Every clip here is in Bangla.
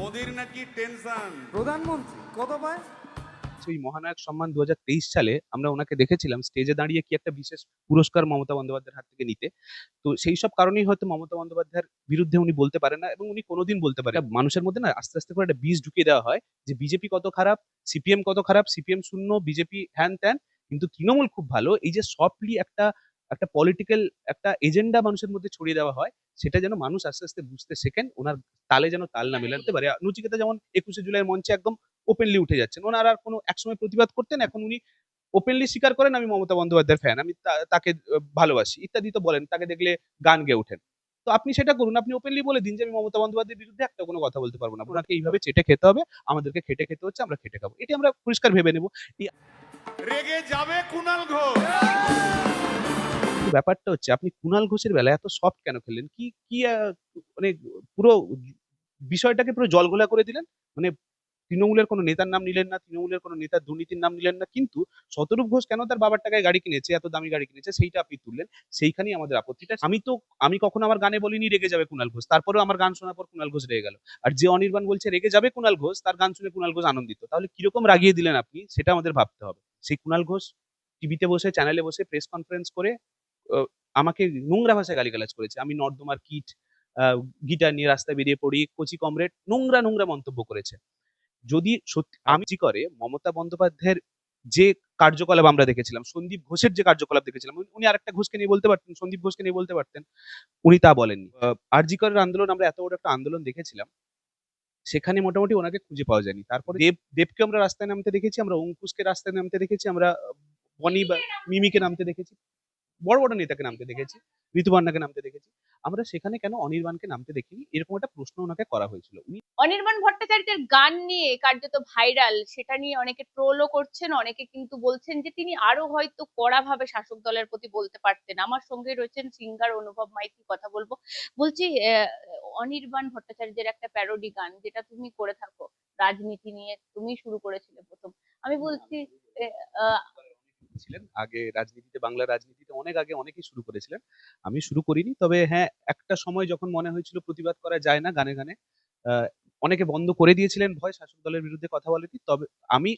মোদির নাকি টেনশন? প্রধানমন্ত্রী কত পায় সেই মহানায়ক সম্মান দুহাজার তেইশ সালে আমরা ওনাকে দেখেছিলাম স্টেজে দাঁড়িয়ে কি একটা বিশেষ পুরস্কার মমতা বন্দ্যোপাধ্যায়ের হাত থেকে নিতে। তো সেই সব কারণেই হয়তো মমতা বন্দ্যোপাধ্যায়ের বিরুদ্ধে উনি বলতে পারেন না এবং উনি কোনোদিন বলতে পারেন মানুষের মধ্যে না আস্তে আস্তে করে একটা বীজ ঢুকিয়ে দেওয়া হয় যে বিজেপি কত খারাপ সিপিএম কত খারাপ সিপিএম শূন্য বিজেপি হ্যান ত্যান কিন্তু তৃণমূল খুব ভালো। এই যে সফটলি একটা একটা পলিটিক্যাল একটা এজেন্ডা মানুষের মধ্যে ছড়িয়ে দেওয়া হয়, সেটা যেন মানুষ আস্তে আস্তে বুঝতে শেখেন, ওনার তালে যেন তাল না মেলাতে পারে। নচিকেতা যেমন একুশে জুলাই মঞ্চে একদম ওপেনলি উঠে যাচ্ছেন, ওনার আর কোনো একসময় প্রতিবাদ করতেন, এখন উনি ওপেনলি স্বীকার করেন, আমি মমতা বন্দ্যোপাধ্যায়ের ফ্যান আমি তাকে ভালোবাসি। ইত্যাদি তো বলেন, তাকে দেখলে গান গেয়ে ওঠেন। তো আপনি সেটা করুন, আপনি ওপেনলি বলে দিন যে, আমি মমতা বন্দ্যোপাধ্যায়ের বিরুদ্ধে একটা কোনো কথা বলতে পারব না। ওনাকে এইভাবে চেটে খেতে হবে, আমাদেরকে খেটে খেতে হচ্ছে, আমরা খেটে খাব। এটি আমরা পরিষ্কার ভেবে নেব। রেগে যাবে কুণাল ঘোষ। ব্যাপারটা হচ্ছে, আপনি কুনাল ঘোষের বেলায় এত সফট কেন খেললেন? কি কি মানে পুরো বিষয়টাকে পুরো জলঘোলা করে দিলেন? মানে তৃণমূলের কোনো নেতার নাম নিলেন না, তৃণমূলের কোনো নেতার দুর্নীতির নাম নিলেন না, কিন্তু শতরূপ ঘোষ কেন তার বাবার টাকায় গাড়ি কিনেছে, এত দামি গাড়ি কিনেছে, সেইটা আপনি তুললেন, সেইখানেই আমাদের আপত্তিটা। আমি তো, আমি কখনো আমার গানে বলিনি রেগে যাবে কুণাল ঘোষ, তারপরেও আমার গান শোনার পর কুণাল ঘোষ রেগে গেল। আর যে অনির্বাণ বলছে রেগে যাবে কুণাল ঘোষ, তার গান শুনে কুণাল ঘোষ আনন্দিত। তাহলে কীরকম রাগিয়ে দিলেন আপনি? সেটা আমাদের ভাবতে হবে। সেই কুণাল ঘোষ টিভিতে বসে চ্যানেলে বসে প্রেস কনফারেন্স করে আমাকে নোংরা ভাষায় গালিগালাজ করেছে। আমি নর্দমার কিট গিটার নিয়ে রাস্তায় বেরিয়ে পড়ি, কচি কমরেড, নোংরা নোংরা মন্তব্য করেছে। যদি সত্যি আমি কি করে, মমতা বন্দ্যোপাধ্যায়ের যে কার্যকলাপ আমরা দেখেছিলাম, সন্দীপ ঘোষের যে কার্যকলাপ দেখেছিলাম, উনি- আরেকটা ঘোষকে নিয়ে বলতে পারতেন, সন্দীপ ঘোষকে নিয়ে বলতে পারতেন, উনি তা বলেননি। আরজিকরের আন্দোলন আমরা এত বড় একটা আন্দোলন দেখেছিলাম, সেখানে মোটামুটি ওনাকে খুঁজে পাওয়া যায়নি। তারপরে দেব, দেবকে আমরা রাস্তায় নামতে দেখেছি, আমরা অঙ্কুশকে রাস্তায় নামতে দেখেছি, আমরা বনি বা মিমিকে নামতে দেখেছি। বড় বড় নেতাকে নামতে দেখেছি ঋতুপর্ণাকে নামতে দেখেছি। আমরা সেখানে কেন অনির্বাণকে নামতে দেখিনি? এরকম একটা প্রশ্ন ওনাকে করা হয়েছিল। অনির্বাণ ভট্টাচার্যের গান নিয়ে কার্যত ভাইরাল, সেটা নিয়ে অনেকে ট্রোলও করছেন, অনেকে কিন্তু বলছেন যে তিনি আরও হয়তো কড়াভাবে শাসক দলের প্রতি বলতে পারতেন। আমার সঙ্গে রয়েছেন সিঙ্গার অনুভব মাইতি, কথা বলব। বলছি অনির্বাণ ভট্টাচার্যের একটা প্যারোডি গান, যেটা তুমি করে থাকো, রাজনীতি নিয়ে তুমি শুরু করেছিলে প্রথম। আমি বলছি ছিলেন আগে রাজনীতিতে, বাংলা রাজনীতিতে অনেক আগে অনেকেই শুরু করেছিলেন। আমি শুরু করিনি। তবে হ্যাঁ একটা সময় যখন মনে হয়েছিল প্রতিবাদ করা যায় না গানে গানে অনেকে বন্ধ করে দিয়েছিলেন ভয়, শাসক দলের বিরুদ্ধে কথা বলেনি তবে আমি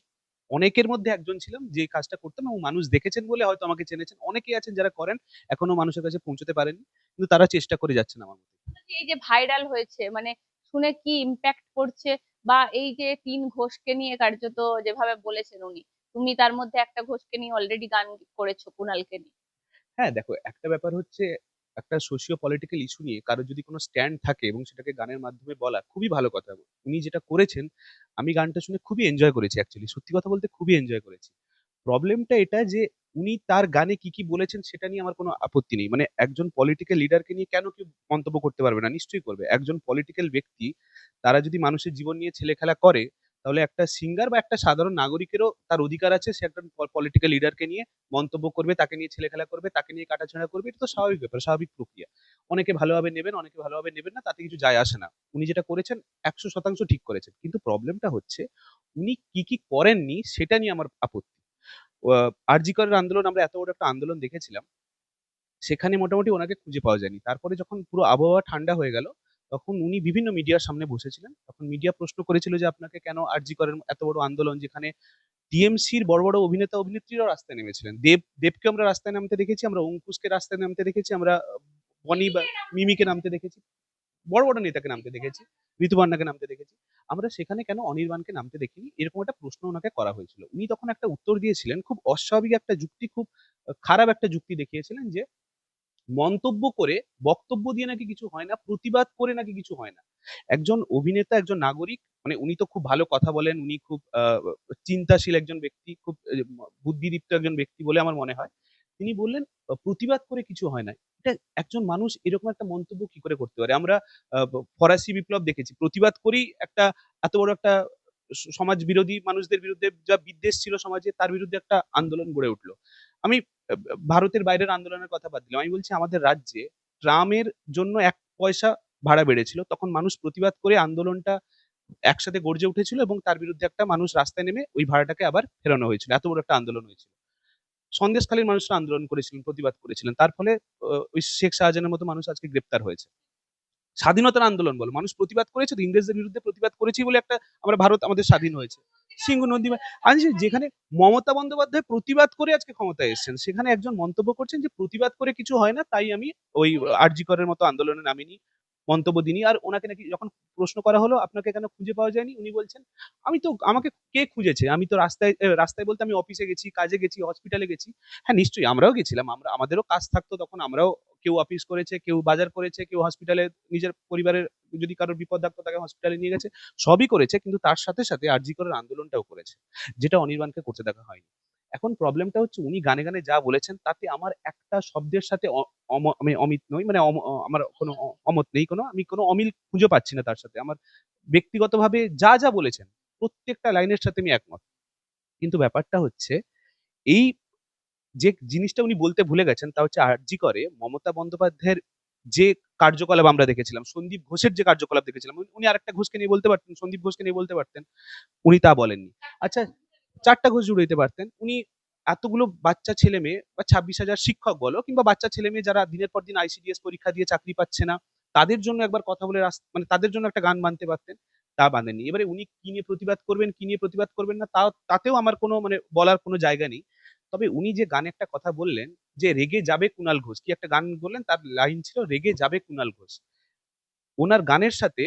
অনেকের মধ্যে একজন ছিলাম যে কাজটা করতাম এবং মানুষ দেখেছেন বলে হয়তো আমাকে চেনেছেন। অনেকেই আছেন যারা করেন, এখনও মানুষের কাছে পৌঁছতে পারেননি। কিন্তু তারা চেষ্টা করে যাচ্ছেন আমার মতে এই যে ভাইরাল হয়েছে মানে শুনে কি ইম্প্যাক্ট করছে বা এই যে তিন ঘোষকে নিয়ে কার্যত যেভাবে বলেছেন উনি তুমি তার মধ্যে একটা ঘোষকে নিয়ে অলরেডি গান করেছ কুনালকে নিয়ে। হ্যাঁ দেখো, একটা ব্যাপার হচ্ছে একটা সোশিও পলিটিক্যাল ইস্যু নিয়ে কারোর যদি কোনো স্ট্যান্ড থাকে এবং সেটাকে গানের মাধ্যমে বলা, খুবই ভালো কথা। উনি যেটা করেছেন, আমি গানটা শুনে খুবই এনজয় করেছি অ্যাকচুয়ালি সত্যি কথা বলতে খুবই এনজয় করেছি। প্রবলেমটা এটা যে উনি তার গানে কি কি বলেছেন সেটা নিয়ে আমার কোনো আপত্তি নেই। মানে একজন পলিটিক্যাল লিডারকে নিয়ে কেন কেউ মন্তব্য করতে পারবে না, নিশ্চয়ই করবে। একজন পলিটিক্যাল ব্যক্তি, তারা যদি মানুষের জীবন নিয়ে ছেলে খেলা করে তাহলে একটা সিঙ্গার বা একটা সাধারণ নাগরিকেরও তার অধিকার আছে, সে একটা পলিটিক্যাল লিডারকে নিয়ে মন্তব্য করবে, তাকে নিয়ে ছেলে খেলা করবে, তাকে নিয়ে কাটাছেঁড়া করবে, এটা তো স্বাভাবিক ব্যাপার, স্বাভাবিক প্রক্রিয়া। অনেকে ভালোভাবে নেবেন, অনেকে ভালোভাবে নেবেন না, তাতে কিছু যায় আসে না। উনি যেটা করেছেন, একশো শতাংশ ঠিক করেছেন। কিন্তু প্রবলেমটা হচ্ছে, উনি কি কি করেননি সেটা নিয়ে আমার আপত্তি। আরজিকরের আন্দোলন আমরা এত বড় একটা আন্দোলন দেখেছিলাম, সেখানে মোটামুটি ওনাকে খুঁজে পাওয়া যায়নি। তারপরে যখন পুরো আবহাওয়া ঠান্ডা হয়ে গেল তখন উনি বিভিন্ন মিডিয়ার সামনে বসেছিলেন। তখন মিডিয়া প্রশ্ন করেছিল যে, আপনাকে কেন আরজি করেন? এত বড় আন্দোলন যেখানে টিএমসির বড় বড় অভিনেতা অভিনেত্রীরাও রাস্তায় নেমেছিলেন। দেব, দেবকে আমরা রাস্তায় নামতে দেখেছি, আমরা অঙ্কুশকে রাস্তায় নামতে দেখেছি, আমরা বনি বা মিমিকে নামতে দেখেছি, বড় বড় নেতাকে নামতে দেখেছি ঋতুপর্ণাকে নামতে দেখেছি। আমরা সেখানে কেন অনির্বাণকে নামতে দেখিনি? এরকম একটা প্রশ্ন ওনাকে করা হয়েছিল। উনি তখন একটা উত্তর দিয়েছিলেন, খুব অস্বাভাবিক একটা যুক্তি, খুব খারাপ একটা যুক্তি দেখিয়েছিলেন যে মন্তব্য করে, বক্তব্য দিয়ে নাকি কিছু হয় না, প্রতিবাদ করে নাকি কিছু হয় না। একজন অভিনেতা, একজন নাগরিক মানে উনি তো খুব ভালো কথা বলেন, উনি খুব চিন্তাশীল একজন ব্যক্তি, খুব বুদ্ধিদীপ্ত একজন ব্যক্তি বলে আমার মনে হয়। তিনি বললেন প্রতিবাদ করে কিছু হয় না। এটা একজন মানুষ এরকম একটা মন্তব্য কি করে করতে পারে? আমরা ফরাসি বিপ্লব দেখেছি। প্রতিবাদ করেই একটা, এত বড় একটা সমাজ বিরোধী মানুষদের বিরুদ্ধে যা বিদ্বেষ ছিল সমাজে, তার বিরুদ্ধে একটা আন্দোলন গড়ে উঠল। আমি ভারতের বাইরের আন্দোলনের কথা বাদ দিলাম। আমি বলছি, আমাদের রাজ্যে ট্রামের জন্য এক পয়সা ভাড়া বেড়েছিল। তখন মানুষ প্রতিবাদ করে আন্দোলনটা একসাথে গর্জে উঠেছিল এবং তার বিরুদ্ধে একটা মানুষ রাস্তায় নেমে ওই ভাড়াটাকে আবার ফেরানো হয়েছিল। এত বড় একটা আন্দোলন হয়েছিল। সন্দেশখালীর মানুষরা আন্দোলন করেছিলেন, প্রতিবাদ করেছিলেন। তার ফলে ওই শেখ শাহজাহানের মতো মানুষ আজকে গ্রেপ্তার হয়েছে। স্বাধীনতার আন্দোলন বলো। মানুষ প্রতিবাদ করেছে তো ইংরেজদের বিরুদ্ধে প্রতিবাদ করেছি বলে একটা আমরা ভারত, আমাদের স্বাধীন হয়েছে। সিংহ নদী আজ যেখানে মমতা বন্দ্যোপাধ্যায় প্রতিবাদ করে আজকে ক্ষমতায় এসেছেন, সেখানে একজন মন্তব্য করছেন যে প্রতিবাদ করে কিছু হয় না, তাই আমি ওই আরজি করের মতো আন্দোলনে নামিনি, মন্তব্য দিনি আর ওনাকে নাকি যখন প্রশ্ন করা হলো, আপনাকে কেন খুঁজে পাওয়া যায়নি? উনি বলছেন, আমি তো, আমাকে কে খুঁজেছে? আমি তো রাস্তায় রাস্তায় বলতে আমি অফিসে গেছি, কাজে গেছি হসপিটালে গেছি। হ্যাঁ নিশ্চয়ই আমরাও গেছিলাম, আমরা, আমাদেরও কাজ থাকতো তখন, আমরাও কেউ অফিস করেছে, কেউ বাজার করেছে, কেউ হসপিটালে নিজের পরিবারের যদি কারোর বিপদ থাকতো তাকে হসপিটালে নিয়ে গেছে। সবই করেছে কিন্তু তার সাথে সাথে আরজি করের আন্দোলনটাও করেছে, যেটা অনির্বাণকে করতে দেখা হয়নি। এখন প্রবলেমটা হচ্ছে উনি গানে গানে যা বলেছেন তাতে আমার একটা শব্দের সাথে আমি অমিত নই মানে আমার কোনো অমত নেই, কোনো, আমি কোনো অমিল খুঁজে পাচ্ছি না তার সাথে। আমার ব্যক্তিগতভাবে যা যা বলেছেন প্রত্যেকটা লাইনের সাথে আমি একমত। কিন্তু ব্যাপারটা হচ্ছে এই যে জিনিসটা উনি বলতে ভুলে গেছেন তা হচ্ছে আরজি করে মমতা বন্দ্যোপাধ্যায়ের যে কার্যকলাপ আমরা দেখেছিলাম, সন্দীপ ঘোষের যে কার্যকলাপ দেখেছিলাম, উনি- উনি আরেকটা ঘোষকে নিয়ে বলতে পারতেন, সন্দীপ ঘোষকে নিয়ে বলতে পারতেন, উনি তা বলেননি। আচ্ছা চারটা ঘোষ জুড়ে দিতে পারতেন, উনি এতগুলো বাচ্চা ছেলে মেয়ে বা ছাব্বিশ হাজার শিক্ষক বলো কিংবা বাচ্চা ছেলে মেয়ে যারা দিনের পর দিন আইসিডিএস পরীক্ষা দিয়ে চাকরি পাচ্ছে না, তাদের জন্য একবার কথা বলে মানে তাদের জন্য একটা গান বানতে পারতেন, তা বাঁধেননি এবারে উনি কি নিয়ে প্রতিবাদ করবেন, কি নিয়ে প্রতিবাদ করবেন না, তাও, তাতেও আমার কোনো মানে বলার কোনো জায়গা নেই। তবে উনি যে গানে একটা কথা বললেন যে, রেগে যাবে কুনাল ঘোষ। কি একটা গান বললেন? তার লাইন ছিল, রেগে যাবে কুনাল ঘোষ। ওনার গানের সাথে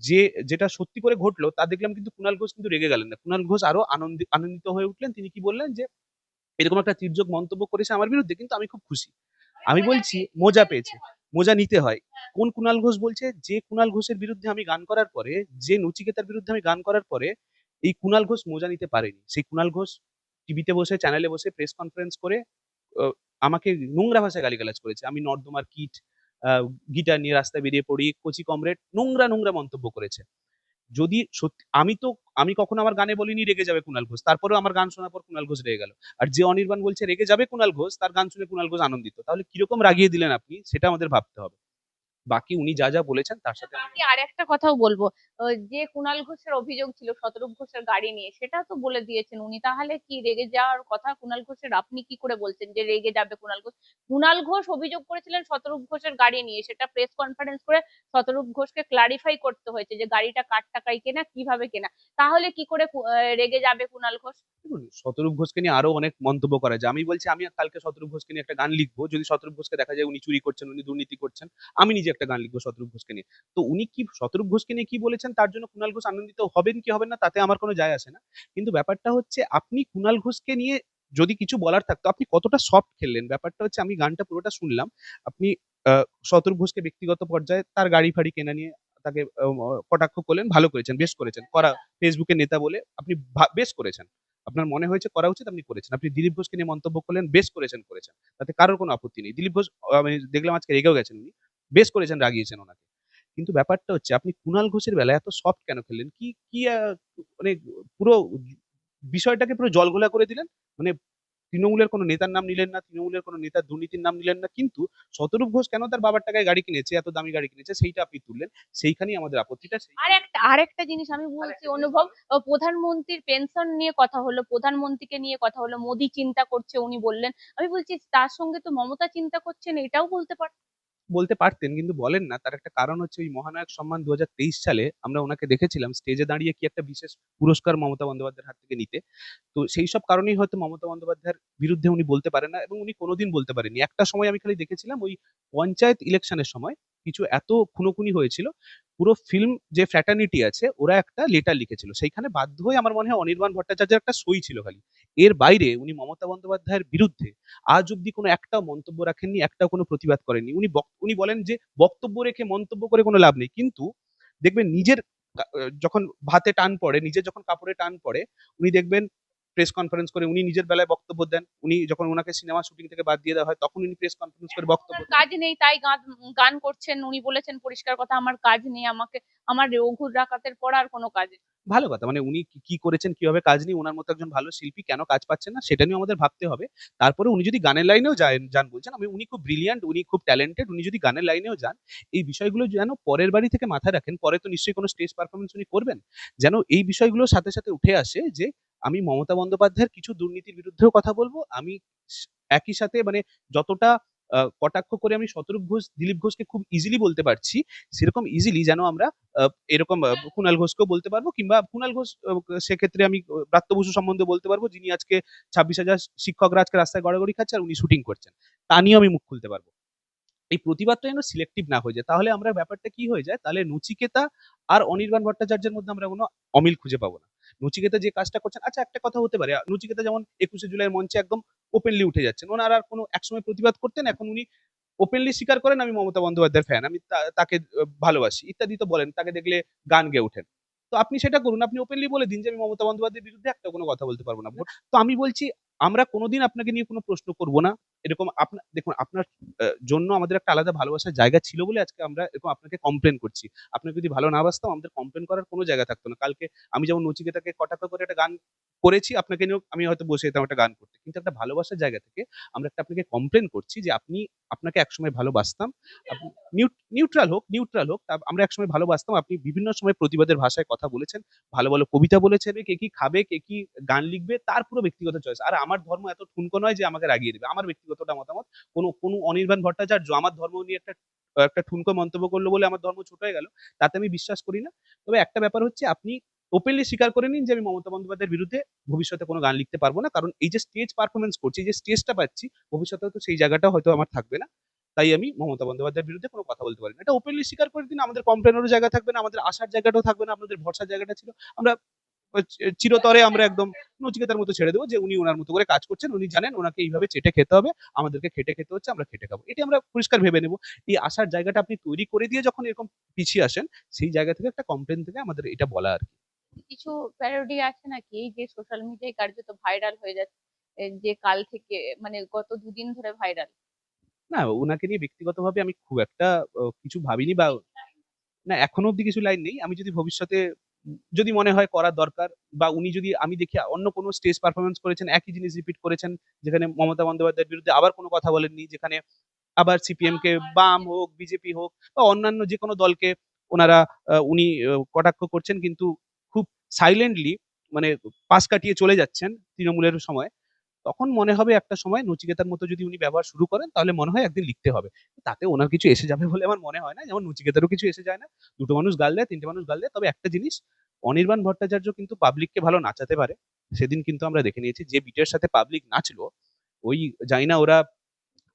যে, যেটা সত্যি করে ঘটলো, তা দেখলাম কিন্তু কুনাল ঘোষ কিন্তু রেগে গেলেন না। কুনাল ঘোষ আরও আনন্দিত আনন্দিত হয়ে উঠলেন। তিনি কি বললেন যে, এরকম একটা তির্যক মন্তব্য করেছে আমার বিরুদ্ধে, কিন্তু আমি খুব খুশি। আমি বলছি, মজা পেয়েছে, মজা নিতে হয়। কোন কুনাল ঘোষ বলছে, যে কুনাল ঘোষের বিরুদ্ধে আমি গান করার পরে, যে নচিকেতার বিরুদ্ধে আমি গান করার পরে, এই কুনাল ঘোষ মজা নিতে পারেনি। সেই কুনাল ঘোষ টিভিতে বসে চ্যানেলে বসে প্রেস কনফারেন্স করে আমাকে নোংরা ভাষায় গালিগালাজ করেছে। আমি নর্দমার কিট গিটার নিয়ে রাস্তায় বেরিয়ে পড়ি, কচি কমরেড, নোংরা নোংরা মন্তব্য করেছে। যদি সত্যি, আমি তো, আমি কখনো আমার গানে বলিনি রেগে যাবে কুনাল ঘোষ। তারপরেও আমার গান শোনার পর কুনাল ঘোষ রেগে গেল। আর যে অনির্বাণ বলছে, রেগে যাবে কুনাল ঘোষ তার গান শুনে কুনাল ঘোষ আনন্দিত। তাহলে কীরকম রাগিয়ে দিলেন আপনি, সেটা আমাদের ভাবতে হবে। বাকি উনি যা যা বলেছেন তার সাথে আমি আর একটা কথাও বলব। যে কুণাল ঘোষের অভিযোগ ছিল শতরূপ ঘোষের গাড়ি নিয়ে সেটা তো বলে দিয়েছেন উনি। তাহলে কি রেগে যাওয়ার কথা কুণাল ঘোষের? আপনি কি করে বলছেন যে রেগে যাবে কুণাল ঘোষ? কুণাল ঘোষ অভিযোগ করেছিলেন শতরূপ ঘোষের গাড়ি নিয়ে সেটা প্রেস কনফারেন্স করে শতরূপ ঘোষকে ক্লারিফাই করতে হয়েছে যে গাড়িটা কার টাকায় কেনা কীভাবে কেনা। তাহলে কি করে রেগে যাবে কুণাল ঘোষ? শতরূপ ঘোষকে নিয়ে আরও অনেক মন্তব্য করা যায়। আমি বলছি আমি কালকে শতরূপ ঘোষকে নিয়ে একটা গান লিখব। যদি শতরূপ ঘোষকে দেখা যায় উনি চুরি করছেন উনি দুর্নীতি করছেন আমি নিজে একটা গান লিখব শতরূপ ঘোষকে নিয়ে। তো উনি কি শতরূপ ঘোষকে নিয়ে কি বলেছেন তার জন্য কুণাল ঘোষ আনন্দিত হবেন কি হবেন না তাতে আমার কোনো যায় আসে না। কিন্তু ব্যাপারটা হচ্ছে আপনি কুণাল ঘোষকে নিয়ে যদি কিছু বলার থাকতো আপনি কতটা সফট খেললেন? ব্যাপারটা হচ্ছে আমি গানটা পুরোটা শুনলাম, আপনি শতরূপ ঘোষকে ব্যক্তিগত পর্যায়ে তার গাড়ি ফাড়ি কেনা নিয়ে তাকে কটাক্ষ করলেন, ভালো করেছেন, বেশ করেছেন। করা ফেসবুকে নেতা বলে আপনি বেশ করেছেন। আপনার মনে হয়েছে করা উচিত আপনি করেছেন। আপনি দিলীপ ঘোষকে নিয়ে মন্তব্য করলেন, বেশ করেছেন করেছেন। তাতে কারোর কোনো আপত্তি নেই। দিলীপ ঘোষ, আমি দেখলাম আজকে রেগেও গেছেন উনি। বেশ করেছেন রাগিয়েছেন ওনাকে। কিন্তু ব্যাপারটা হচ্ছে আপনি কুনাল ঘোষের বেলায় এত সফট কেন খেললেন? কি কি মানে পুরো বিষয়টাকে পুরো জলঘোলা করে দিলেন? মানে তৃণমূলের কোনো নেতার নাম নিলেন না তৃণমূলের কোনো নেতার দুর্নীতির নাম নিলেন না কিন্তু শতরূপ ঘোষ কেন তার বাবার টাকায় গাড়ি কিনেছে এত দামি গাড়ি কিনেছে সেইটা আপনি তুললেন সেইখানেই আমাদের আপত্তিটা আর একটা আর একটা জিনিস আমি বলছি অনুভব? প্রধানমন্ত্রীর পেনশন নিয়ে কথা হলো প্রধানমন্ত্রীকে নিয়ে কথা হলো মোদি চিন্তা করছে উনি বললেন। আমি বলছি তার সঙ্গে তো মমতা চিন্তা করছেন এটাও বলতে পার বলতে পারতেন কিন্তু বলেন না। তার একটা কারণ হচ্ছে ওই মহানায়ক সম্মান দু সালে আমরা ওনাকে দেখেছিলাম স্টেজে দাঁড়িয়ে কি একটা বিশেষ পুরস্কার মমতা বন্দ্যোপাধ্যায়ের হাত থেকে নিতে। তো সেই সব কারণেই হয়তো মমতা বন্দ্যোপাধ্যায়ের বিরুদ্ধে উনি বলতে পারেন না এবং উনি কোনোদিন বলতে পারেননি। একটা সময় আমি খালি দেখেছিলাম ওই পঞ্চায়েত ইলেকশনের সময় কিছু এত খুনোখুনি হয়েছিল, পুরো ফিল্ম যে ফ্র্যাটার্নিটি আছে ওরা একটা লেটার লিখেছিল। সেইখানে বাধ্য হয়ে আমার মনে হয় অনির্বাণ ভট্টাচার্যের একটা সই ছিল খালি। এর বাইরে উনি মমতা বন্দ্যোপাধ্যায়ের বিরুদ্ধে আজ অব্দি কোনো একটাও মন্তব্য রাখেননি একটাও কোনো প্রতিবাদ করেননি। উনি উনি বলেন যে বক্তব্য রেখে মন্তব্য করে কোনো লাভ নেই। কিন্তু দেখবেন নিজের যখন ভাতে টান পড়ে নিজের যখন কাপড়ে টান পড়ে উনি দেখবেন প্রেস কনফারেন্স করে উনি নিজের বেলায় বক্তব্য দেন। উনি যখন ওনাকে সিনেমা শুটিং থেকে বাদ দিয়ে দেওয়া হয় তখন উনি প্রেস কনফারেন্স করে বক্তব্য কাজ নেই তাই গান গান করছেন। উনি বলেছেন পরিষ্কার কথা আমার কাজ নেই আমাকে আমার রঘুর রাকাতের পর আর কোনো কাজ নেই। ভালো কথা। মানে উনি কি- করেছেন, কীভাবে কাজ নেই ওনার মতো একজন ভালো শিল্পী কেন কাজ পাচ্ছেন না, সেটা নিয়ে আমাদের ভাবতে হবে। তারপরে উনি যদি গানের লাইনেও যান যান বলছেন, আমি, উনি খুব ব্রিলিয়ান্ট উনি খুব ট্যালেন্টেড উনি যদি গানের লাইনেও যান, এই বিষয়গুলো যেন পরের বাড়ি থেকে মাথায় রাখেন, পরে তো নিশ্চয়ই কোনো স্টেজ পারফরমেন্স উনি করবেন, যেন এই বিষয়গুলোর সাথে সাথে উঠে আসে যে, আমি মমতা বন্দ্যোপাধ্যায়ের কিছু দুর্নীতির বিরুদ্ধেও কথা বলব, আমি একই সাথে মানে যতটা কটাক্ষ করে আমি শতরূপ ঘোষ দিলীপ ঘোষকে খুব ইজিলি বলতে পারছি। সেরকম ইজিলি যেন আমরা এরকম কুণাল ঘোষকেও বলতে পারব কিংবা কুণাল ঘোষ সেক্ষেত্রে আমি আহ, ব্রাত্য বসু সম্বন্ধে বলতে পারব যিনি আজকে ছাব্বিশ হাজার শিক্ষকরা আজকে রাস্তায় গড়াগড়ি খাচ্ছে আর উনি শুটিং করছেন। তা নিয়েও আমি মুখ খুলতে পারব। এই প্রতিবাদটা যেন সিলেক্টিভ না হয়ে যায়। তাহলে আমরা ব্যাপারটা কি হয়ে যায়? তাহলে নচিকেতা আর অনির্বাণ ভট্টাচার্যের মধ্যে আমরা কোনো অমিল খুঁজে পাবো না। নচিকেতা যে কাজটা করছেন আচ্ছা একটা কথা হতে পারে। নচিকেতা যেমন একুশে জুলাইয়ের মঞ্চে একদম ওপেনলি উঠে যাচ্ছেন। ওনার আর কোনো একসময় প্রতিবাদ করতেন এখন উনি ওপেনলি স্বীকার করেন আমি মমতা বন্দ্যোপাধ্যায়ের ফ্যান আমি তাকে ভালোবাসি ইত্যাদি তো বলেন তাকে দেখলে গান গেয়ে ওঠেন। তো আপনি সেটা করুন আপনি ওপেনলি বলে দিন যে আমি মমতা বন্দ্যোপাধ্যায়ের বিরুদ্ধে একটা কোনো কথা বলতে পারব না। তো আমি বলছি আমরা কোনোদিন আপনাকে নিয়ে কোনো প্রশ্ন করব না। এরকম আপনার দেখুন আপনার জন্য আমাদের একটা আলাদা ভালোবাসার জায়গা ছিল বলে আজকে আমরা এরকম আপনাকে কমপ্লেন করছি। আপনাকে যদি ভালো না বাসতাম, আমাদের কমপ্লেন করার কোনো জায়গা থাকতো না। কালকে আমি যেমন নচিকেতাকে কটাক্ষ করে একটা গান করেছি, আপনাকে নিয়েও আমি হয়তো বসে যেতাম একটা গান করতে। কিন্তু একটা ভালোবাসার জায়গা থেকে আমরা একটা আপনাকে কমপ্লেন করছি যে আপনি, আপনাকে একসময় ভালোবাসতাম নিউট্রাল হোক নিউট্রাল হোক আমরা একসময় ভালোবাসতাম আপনি বিভিন্ন সময় প্রতিবাদের ভাষায় কথা বলেছেন, ভালো ভালো কবিতা বলেছেন, কে কি খাবে, কে কি গান লিখবে, তার পুরো ব্যক্তিগত চয়েস আর আমার ধর্ম এত ঠুনকো নয় যে আমাকে রাগিয়ে দেবে। আমার ব্যক্তিগতটা মতামত। কোনো কোনো অনির্বাণ ভট্টাচার্য আমার ধর্ম নিয়ে একটা একটা ঠুনকো মন্তব্য করল বলে আমার ধর্ম ছোট হয়ে গেল, তাতে আমি বিশ্বাস করি না। তবে একটা ব্যাপার হচ্ছে আপনি ওপেনলি স্বীকার করে নিন যে আমি মমতা বন্দ্যোপাধ্যায়ের বিরুদ্ধে ভবিষ্যতে কোনো গান লিখতে পারব না, কারণ এই যে স্টেজ পারফরমেন্স করছি, যে স্টেজটা পাচ্ছি ভবিষ্যতে তো সেই জায়গাটা হয়তো আমার থাকবে না। তাই আমি মমতা বন্দ্যোপাধ্যায়ের বিরুদ্ধে কোনো কথা বলতে পারি না। এটা ওপেনলি স্বীকার করে দিন, আমাদের কমপ্লেনেরও জায়গা থাকবে না, আমাদের আসার জায়গাটাও থাকবে না, আপনাদের ভরসার জায়গাটা ছিল। আমরা চিরতরে আমরা একদম নচিকেতার মতো ছেড়ে দেবো যে উনি ওনার মতো করে কাজ করছেন উনি জানেন ওনাকে এইভাবে চেটে খেতে হবে আমাদেরকে খেটে খেতে হচ্ছে আমরা খেটে খাব। এটা আমরা পরিষ্কার ভেবে নেব। এই আসার জায়গাটা আপনি তৈরি করে দিয়ে যখন এরকম পিছিয়ে আসেন সেই জায়গা থেকে একটা কমপ্লেন থেকে আমাদের এটা বলা আর কি। কিছু প্যারোডি আছে নাকি? যে সোশ্যাল মিডিয়ায় কার্যত ভাইরাল হয়ে যাচ্ছে যে কাল থেকে মানে গত দুদিন ধরে ভাইরাল না ওনাকে নিয়ে ব্যক্তিগতভাবে আমি খুব একটা কিছু ভাবিনি বা না এখনও অব্দি কিছু লাইন নেই। আমি যদি ভবিষ্যতে যদি মনে হয় করা দরকার বা উনি যদি আমি দেখি অন্য কোনো স্টেজ পারফরমেন্স করেছেন একই জিনিস রিপিট করেছেন যেখানে মমতা বন্দ্যোপাধ্যায়ের বিরুদ্ধে আবার কোনো কথা বলেননি যেখানে আবার সিপিএম কে বাম হোক বিজেপি হোক বা অন্যান্য যে কোনো দলকে ওনারা উনি কটাক্ষ করছেন কিন্তু খুব সাইলেন্টলি মানে পাশ কাটিয়ে চলে যাচ্ছেন তৃণমূলের সময়। তখন মনে হবে একটা সময় নচিকেতার মতো যদি উনি ব্যবহার শুরু করেন, তাহলে মনে হয় একদিন লিখতে হবে। তাতে ওনার কিছু এসে যাবে বলে আমার মনে হয় না। যেমন নচিকেতারও কিছু এসে যায় না। দুটো মানুষ গাল দেয়, তিনটে মানুষ গাল দেয়। তবে একটা জিনিস, অনির্বাণ ভট্টাচার্য কিন্তু পাবলিককে ভালো নাচাতে পারে। সেদিন কিন্তু আমরা দেখে নিয়েছি যে বিটের সাথে পাবলিক নাচলো, ওই জানি না ওরা,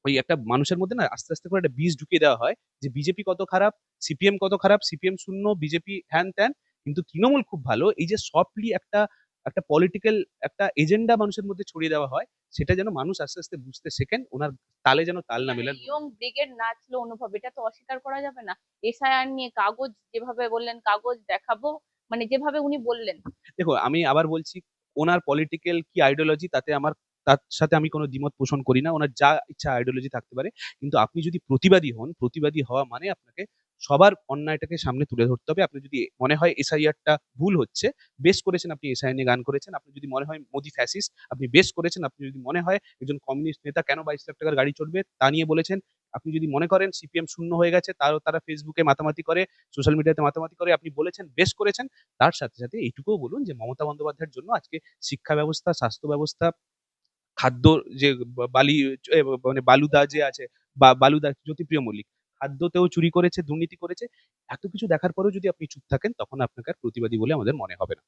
ওই একটা মানুষের মধ্যে না আস্তে আস্তে করে একটা বীজ ঢুকিয়ে দেওয়া হয় যে বিজেপি কত খারাপ, সিপিএম কত খারাপ, সিপিএম শূন্য, বিজেপি হ্যান ত্যান, কিন্তু তৃণমূল খুব ভালো। এই যে সফটলি একটা একটা পলিটিক্যাল একটা এজেন্ডা মানুষের মধ্যে ছড়িয়ে দেওয়া হয় সেটা যেন মানুষ আস্তে আস্তে বুঝতে শেখেন ওনার তালে যেন তাল না মেলান। ইয়ং ব্রিগেড নাচলো অনুভব এটা তো অস্বীকার করা যাবে না। এসআইআর নিয়ে কাগজ যেভাবে বললেন কাগজ দেখাবো মানে যেভাবে উনি বললেন। দেখো আমি আবার বলছি ওনার পলিটিক্যাল কি আইডিওলজি তাতে আমার তার সাথে আমি কোনো দ্বিমত পোষণ করি না ওনার যা ইচ্ছা আইডিওলজি থাকতে পারে। কিন্তু আপনি যদি প্রতিবাদী হন প্রতিবাদী হওয়া মানে আপনাকে সবার অন্যায়টাকে সামনে তুলে ধরতে হবে। আপনি যদি মনে হয় এসআইআরটা ভুল হচ্ছে, বেশ করেছেন আপনি এসআই নিয়ে গান করেছেন, আপনি যদি মনে হয় মোদি ফ্যাসিস্ট আপনি বেশ করেছেন, আপনি যদি মনে হয় একজন কমিউনিস্ট নেতা কেন বাইশ লাখ টাকার গাড়ি চড়বে তা নিয়ে বলেছেন, আপনি যদি মনে করেন সিপিএম শূন্য হয়ে গেছে, তারও তারা ফেসবুকে মাতামাতি করে সোশ্যাল মিডিয়াতে মাতামাতি করে, আপনি বলেছেন, বেশ করেছেন, তার সাথে সাথে এইটুকুও বলুন যে মমতা বন্দ্যোপাধ্যায়ের জন্য আজকে শিক্ষা ব্যবস্থা, স্বাস্থ্য ব্যবস্থা, খাদ্য যে বালি মানে বালুদা যে আছে বা বালুদা জ্যোতিপ্রিয় মল্লিক খাদ্যতেও চুরি করেছে, দুর্নীতি করেছে, এত কিছু দেখার পরেও যদি আপনি চুপ থাকেন, তখন আপনাকে আর প্রতিবাদী বলে আমাদের মনে হবে না।